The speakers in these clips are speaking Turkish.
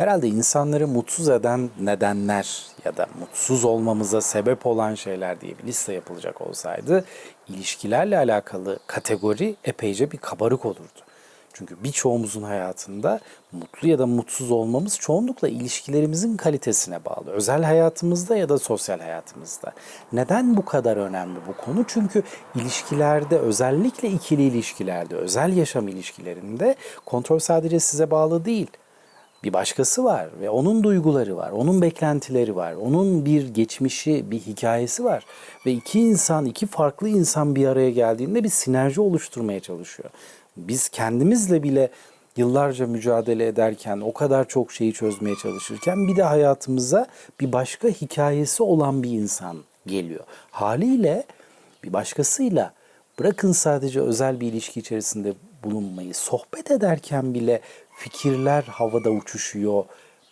Herhalde insanları mutsuz eden nedenler ya da mutsuz olmamıza sebep olan şeyler diye bir liste yapılacak olsaydı ilişkilerle alakalı kategori epeyce bir kabarık olurdu. Çünkü birçoğumuzun hayatında mutlu ya da mutsuz olmamız çoğunlukla ilişkilerimizin kalitesine bağlı. Özel hayatımızda ya da sosyal hayatımızda. Neden bu kadar önemli bu konu? Çünkü ilişkilerde özellikle ikili ilişkilerde, özel yaşam ilişkilerinde kontrol sadece size bağlı değil bir başkası var ve onun duyguları var, onun beklentileri var, onun bir geçmişi, bir hikayesi var ve iki insan, iki farklı insan bir araya geldiğinde bir sinerji oluşturmaya çalışıyor. Biz kendimizle bile yıllarca mücadele ederken, o kadar çok şeyi çözmeye çalışırken bir de hayatımıza bir başka hikayesi olan bir insan geliyor. Haliyle bir başkasıyla bırakın sadece özel bir ilişki içerisinde bulunmayı, sohbet ederken bile fikirler havada uçuşuyor,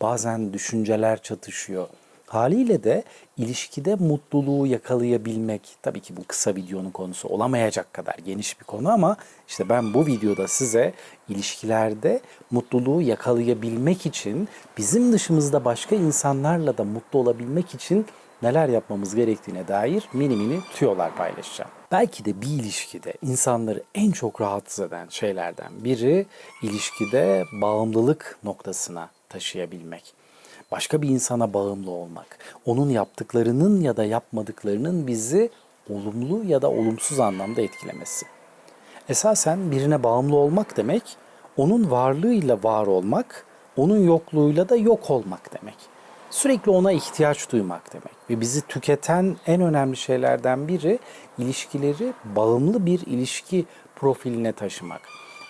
bazen düşünceler çatışıyor. Haliyle de ilişkide mutluluğu yakalayabilmek, tabii ki bu kısa videonun konusu olamayacak kadar geniş bir konu ama işte ben bu videoda size ilişkilerde mutluluğu yakalayabilmek için bizim dışımızda başka insanlarla da mutlu olabilmek için neler yapmamız gerektiğine dair mini mini tüyolar paylaşacağım. Belki de bir ilişkide insanları en çok rahatsız eden şeylerden biri ilişkide bağımlılık noktasına taşıyabilmek. Başka bir insana bağımlı olmak. Onun yaptıklarının ya da yapmadıklarının bizi olumlu ya da olumsuz anlamda etkilemesi. Esasen birine bağımlı olmak demek, onun varlığıyla var olmak, onun yokluğuyla da yok olmak demek. Sürekli ona ihtiyaç duymak demek. Ve bizi tüketen en önemli şeylerden biri ilişkileri bağımlı bir ilişki profiline taşımak.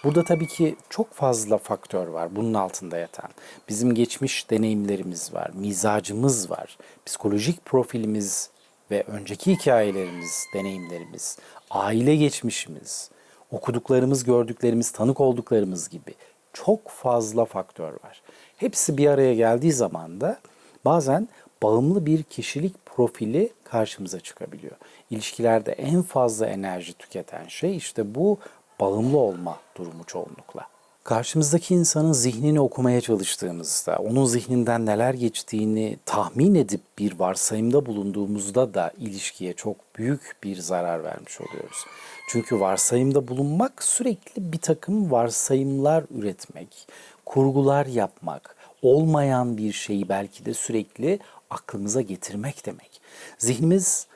Burada tabii ki çok fazla faktör var bunun altında yatan. Bizim geçmiş deneyimlerimiz var, mizacımız var, psikolojik profilimiz ve önceki hikayelerimiz, deneyimlerimiz, aile geçmişimiz, okuduklarımız, gördüklerimiz, tanık olduklarımız gibi çok fazla faktör var. Hepsi bir araya geldiği zaman da bazen bağımlı bir kişilik profili karşımıza çıkabiliyor. İlişkilerde en fazla enerji tüketen şey işte bu bağımlı olma durumu çoğunlukla. Karşımızdaki insanın zihnini okumaya çalıştığımızda, onun zihninden neler geçtiğini tahmin edip bir varsayımda bulunduğumuzda da ilişkiye çok büyük bir zarar vermiş oluyoruz. Çünkü varsayımda bulunmak sürekli bir takım varsayımlar üretmek, kurgular yapmak, olmayan bir şeyi belki de sürekli aklımıza getirmek demek. Zihnimiz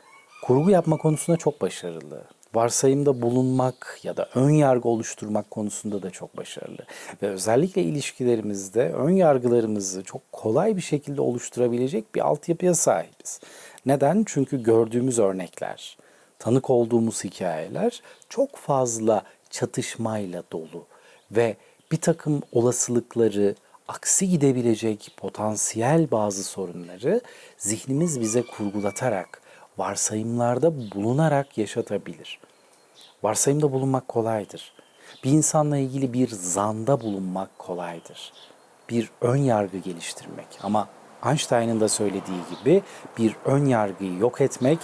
kurgu yapma konusunda çok başarılı. Varsayımda bulunmak ya da ön yargı oluşturmak konusunda da çok başarılı. Ve özellikle ilişkilerimizde ön yargılarımızı çok kolay bir şekilde oluşturabilecek bir altyapıya sahibiz. Neden? Çünkü gördüğümüz örnekler, tanık olduğumuz hikayeler çok fazla çatışmayla dolu ve bir takım olasılıkları, aksi gidebilecek potansiyel bazı sorunları zihnimiz bize kurgulatarak, varsayımlarda bulunarak yaşatabilir. Varsayımda bulunmak kolaydır. Bir insanla ilgili bir zanda bulunmak kolaydır. Bir ön yargı geliştirmek ama Einstein'ın da söylediği gibi bir ön yargıyı yok etmek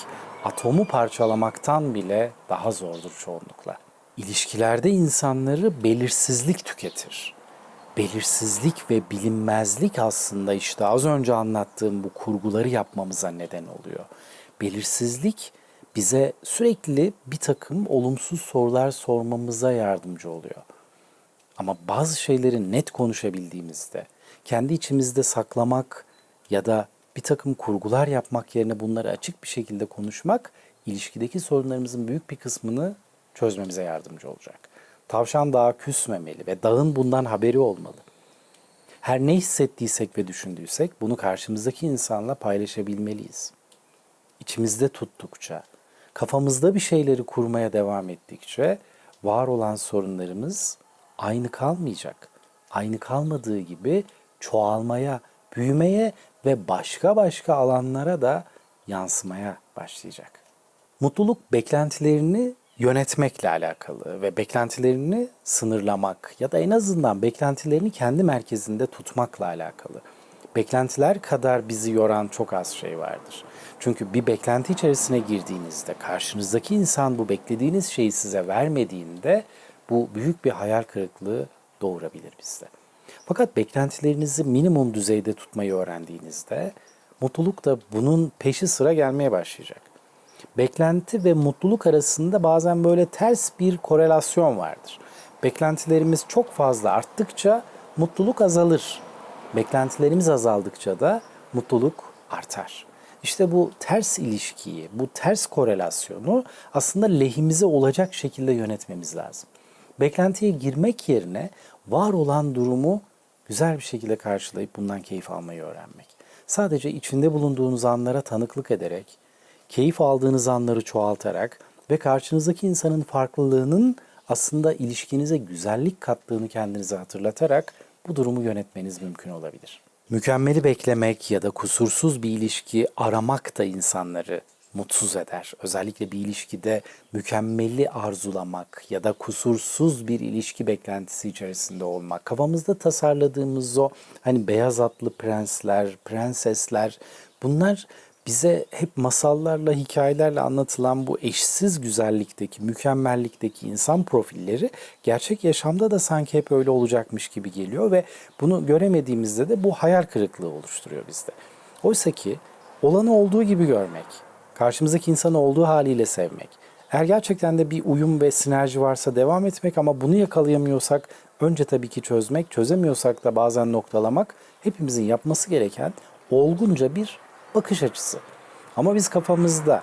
atomu parçalamaktan bile daha zordur çoğunlukla. İlişkilerde insanları belirsizlik tüketir belirsizlik ve bilinmezlik aslında işte az önce anlattığım bu kurguları yapmamıza neden oluyor. Belirsizlik bize sürekli bir takım olumsuz sorular sormamıza yardımcı oluyor. Ama bazı şeyleri net konuşabildiğimizde, kendi içimizde saklamak ya da bir takım kurgular yapmak yerine bunları açık bir şekilde konuşmak, ilişkideki sorunlarımızın büyük bir kısmını çözmemize yardımcı olacak. Tavşan dağa küsmemeli ve dağın bundan haberi olmalı. Her ne hissettiysek ve düşündüysek bunu karşımızdaki insanla paylaşabilmeliyiz. İçimizde tuttukça, kafamızda bir şeyleri kurmaya devam ettikçe var olan sorunlarımız aynı kalmayacak. Aynı kalmadığı gibi çoğalmaya, büyümeye ve başka başka alanlara da yansımaya başlayacak. Mutluluk beklentilerini yönetmekle alakalı ve beklentilerini sınırlamak ya da en azından beklentilerini kendi merkezinde tutmakla alakalı. Beklentiler kadar bizi yoran çok az şey vardır. Çünkü bir beklenti içerisine girdiğinizde karşınızdaki insan bu beklediğiniz şeyi size vermediğinde bu büyük bir hayal kırıklığı doğurabilir bizde. Fakat beklentilerinizi minimum düzeyde tutmayı öğrendiğinizde mutluluk da bunun peşi sıra gelmeye başlayacak. Beklenti ve mutluluk arasında bazen böyle ters bir korelasyon vardır. Beklentilerimiz çok fazla arttıkça mutluluk azalır. Beklentilerimiz azaldıkça da mutluluk artar. İşte bu ters ilişkiyi, bu ters korelasyonu aslında lehimize olacak şekilde yönetmemiz lazım. Beklentiye girmek yerine var olan durumu güzel bir şekilde karşılayıp bundan keyif almayı öğrenmek. Sadece içinde bulunduğunuz anlara tanıklık ederek, keyif aldığınız anları çoğaltarak ve karşınızdaki insanın farklılığının aslında ilişkinize güzellik kattığını kendinize hatırlatarak bu durumu yönetmeniz mümkün olabilir. Mükemmeli beklemek ya da kusursuz bir ilişki aramak da insanları mutsuz eder. Özellikle bir ilişkide mükemmeli arzulamak ya da kusursuz bir ilişki beklentisi içerisinde olmak. Kafamızda tasarladığımız o hani beyaz atlı prensler, prensesler bunlar bize hep masallarla, hikayelerle anlatılan bu eşsiz güzellikteki, mükemmellikteki insan profilleri gerçek yaşamda da sanki hep öyle olacakmış gibi geliyor ve bunu göremediğimizde de bu hayal kırıklığı oluşturuyor bizde. Oysa ki olanı olduğu gibi görmek, karşımızdaki insanı olduğu haliyle sevmek, eğer gerçekten de bir uyum ve sinerji varsa devam etmek ama bunu yakalayamıyorsak önce tabii ki çözmek, çözemiyorsak da bazen noktalamak hepimizin yapması gereken olgunca bir bakış açısı. Ama biz kafamızda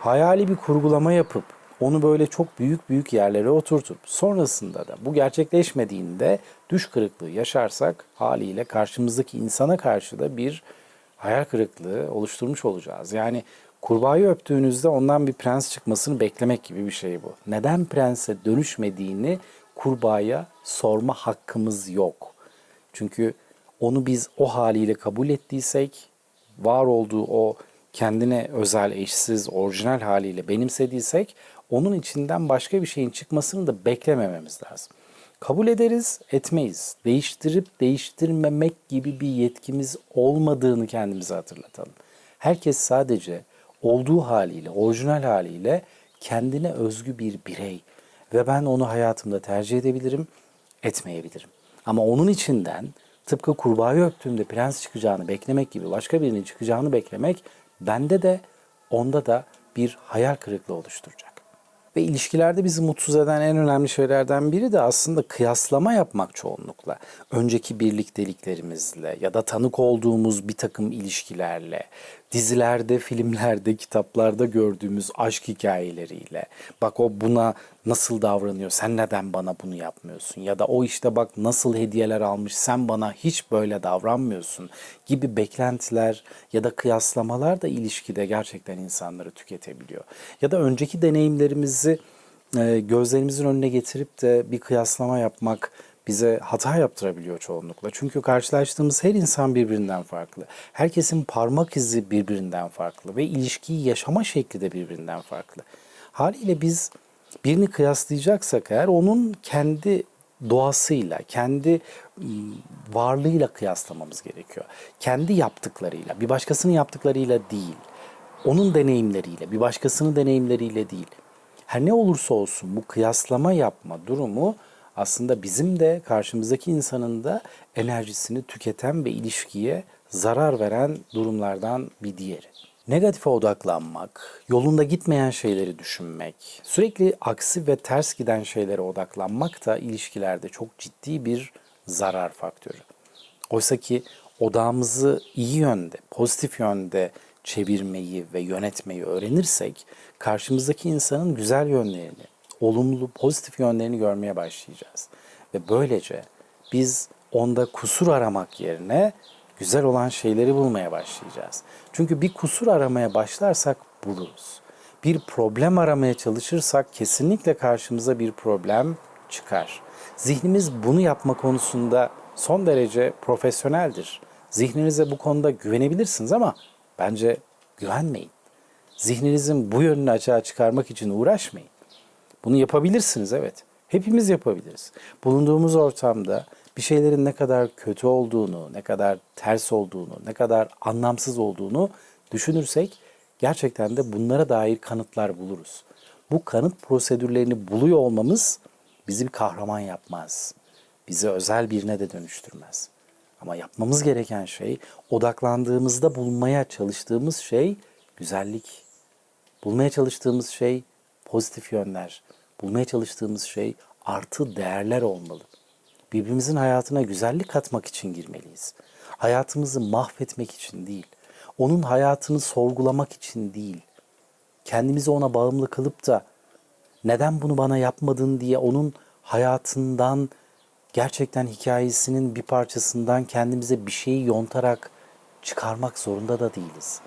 hayali bir kurgulama yapıp onu böyle çok büyük büyük yerlere oturtup sonrasında da bu gerçekleşmediğinde düş kırıklığı yaşarsak haliyle karşımızdaki insana karşı da bir hayal kırıklığı oluşturmuş olacağız. Yani kurbağayı öptüğünüzde ondan bir prens çıkmasını beklemek gibi bir şey bu. Neden prense dönüşmediğini kurbağaya sorma hakkımız yok. Çünkü onu biz o haliyle kabul ettiysek var olduğu o kendine özel, eşsiz, orijinal haliyle benimsediysek onun içinden başka bir şeyin çıkmasını da beklemememiz lazım. Kabul ederiz, etmeyiz. Değiştirip değiştirmemek gibi bir yetkimiz olmadığını kendimize hatırlatalım. Herkes sadece olduğu haliyle, orijinal haliyle kendine özgü bir birey ve ben onu hayatımda tercih edebilirim, etmeyebilirim. Ama onun içinden tıpkı kurbağayı öptüğümde prens çıkacağını beklemek gibi başka birinin çıkacağını beklemek bende de onda da bir hayal kırıklığı oluşturacak. Ve ilişkilerde bizi mutsuz eden en önemli şeylerden biri de aslında kıyaslama yapmak çoğunlukla. Önceki birlikteliklerimizle ya da tanık olduğumuz bir takım ilişkilerle, dizilerde, filmlerde, kitaplarda gördüğümüz aşk hikayeleriyle. Bak o buna nasıl davranıyor, sen neden bana bunu yapmıyorsun? Ya da o işte bak nasıl hediyeler almış, sen bana hiç böyle davranmıyorsun gibi beklentiler ya da kıyaslamalar da ilişkide gerçekten insanları tüketebiliyor. Ya da önceki deneyimlerimizi e, gözlerimizin önüne getirip de bir kıyaslama yapmak bize hata yaptırabiliyor çoğunlukla. Çünkü karşılaştığımız her insan birbirinden farklı. Herkesin parmak izi birbirinden farklı ve ilişkiyi yaşama şekli de birbirinden farklı. Haliyle biz birini kıyaslayacaksak eğer onun kendi doğasıyla, kendi varlığıyla kıyaslamamız gerekiyor. Kendi yaptıklarıyla, bir başkasının yaptıklarıyla değil. Onun deneyimleriyle, bir başkasının deneyimleriyle değil. Her ne olursa olsun bu kıyaslama yapma durumu aslında bizim de karşımızdaki insanın da enerjisini tüketen ve ilişkiye zarar veren durumlardan bir diğeri. Negatife odaklanmak, yolunda gitmeyen şeyleri düşünmek, sürekli aksi ve ters giden şeylere odaklanmak da ilişkilerde çok ciddi bir zarar faktörü. Oysa ki odağımızı iyi yönde, pozitif yönde çevirmeyi ve yönetmeyi öğrenirsek karşımızdaki insanın güzel yönlerini, olumlu, pozitif yönlerini görmeye başlayacağız. Ve böylece biz onda kusur aramak yerine güzel olan şeyleri bulmaya başlayacağız. Çünkü bir kusur aramaya başlarsak buluruz. Bir problem aramaya çalışırsak kesinlikle karşımıza bir problem çıkar. Zihnimiz bunu yapma konusunda son derece profesyoneldir. Zihninize bu konuda güvenebilirsiniz ama bence güvenmeyin. Zihninizin bu yönünü açığa çıkarmak için uğraşmayın. Bunu yapabilirsiniz evet. Hepimiz yapabiliriz. Bulunduğumuz ortamda bir şeylerin ne kadar kötü olduğunu, ne kadar ters olduğunu, ne kadar anlamsız olduğunu düşünürsek gerçekten de bunlara dair kanıtlar buluruz. Bu kanıt prosedürlerini buluyor olmamız bizi bir kahraman yapmaz. bizi özel birine de dönüştürmez. Ama yapmamız gereken şey odaklandığımızda bulmaya çalıştığımız şey güzellik. Bulmaya çalıştığımız şey pozitif yönler. Bulmaya çalıştığımız şey artı değerler olmalı. Birbirimizin hayatına güzellik katmak için girmeliyiz. Hayatımızı mahvetmek için değil. Onun hayatını sorgulamak için değil. Kendimizi ona bağımlı kılıp da neden bunu bana yapmadın diye onun hayatından gerçekten hikayesinin bir parçasından kendimize bir şeyi yontarak çıkarmak zorunda da değiliz.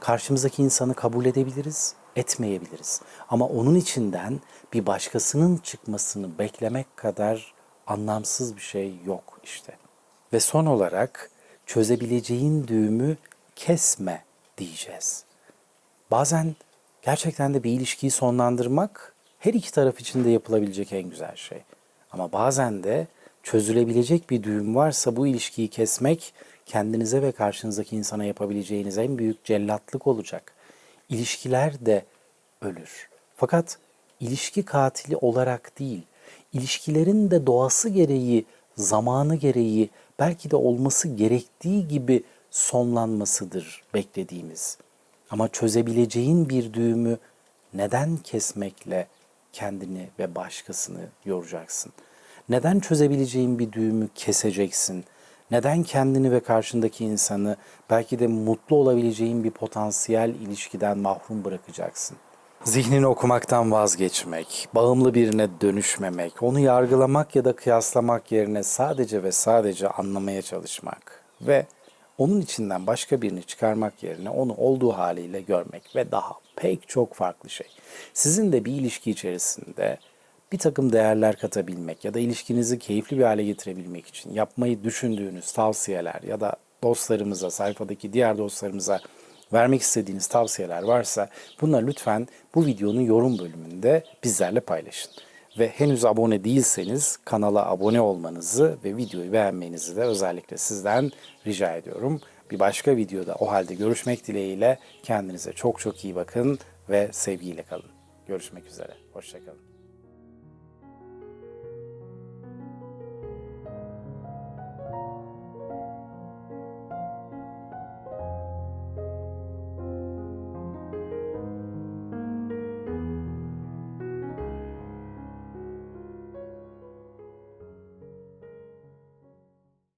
Karşımızdaki insanı kabul edebiliriz, etmeyebiliriz. Ama onun içinden bir başkasının çıkmasını beklemek kadar anlamsız bir şey yok işte. Ve son olarak çözebileceğin düğümü kesme diyeceğiz. Bazen gerçekten de bir ilişkiyi sonlandırmak her iki taraf için de yapılabilecek en güzel şey. Ama bazen de çözülebilecek bir düğüm varsa bu ilişkiyi kesmek kendinize ve karşınızdaki insana yapabileceğiniz en büyük cellatlık olacak. İlişkiler de ölür. Fakat ilişki katili olarak değil, ilişkilerin de doğası gereği, zamanı gereği, belki de olması gerektiği gibi sonlanmasıdır beklediğimiz. Ama çözebileceğin bir düğümü neden kesmekle kendini ve başkasını yoracaksın? Neden çözebileceğin bir düğümü keseceksin? Neden kendini ve karşındaki insanı belki de mutlu olabileceğin bir potansiyel ilişkiden mahrum bırakacaksın? Zihnini okumaktan vazgeçmek, bağımlı birine dönüşmemek, onu yargılamak ya da kıyaslamak yerine sadece ve sadece anlamaya çalışmak ve onun içinden başka birini çıkarmak yerine onu olduğu haliyle görmek ve daha pek çok farklı şey. Sizin de bir ilişki içerisinde bir takım değerler katabilmek ya da ilişkinizi keyifli bir hale getirebilmek için yapmayı düşündüğünüz tavsiyeler ya da dostlarımıza, sayfadaki diğer dostlarımıza vermek istediğiniz tavsiyeler varsa bunları lütfen bu videonun yorum bölümünde bizlerle paylaşın. Ve henüz abone değilseniz kanala abone olmanızı ve videoyu beğenmenizi de özellikle sizden rica ediyorum. Bir başka videoda o halde görüşmek dileğiyle kendinize çok çok iyi bakın ve sevgiyle kalın. Görüşmek üzere. Hoşçakalın.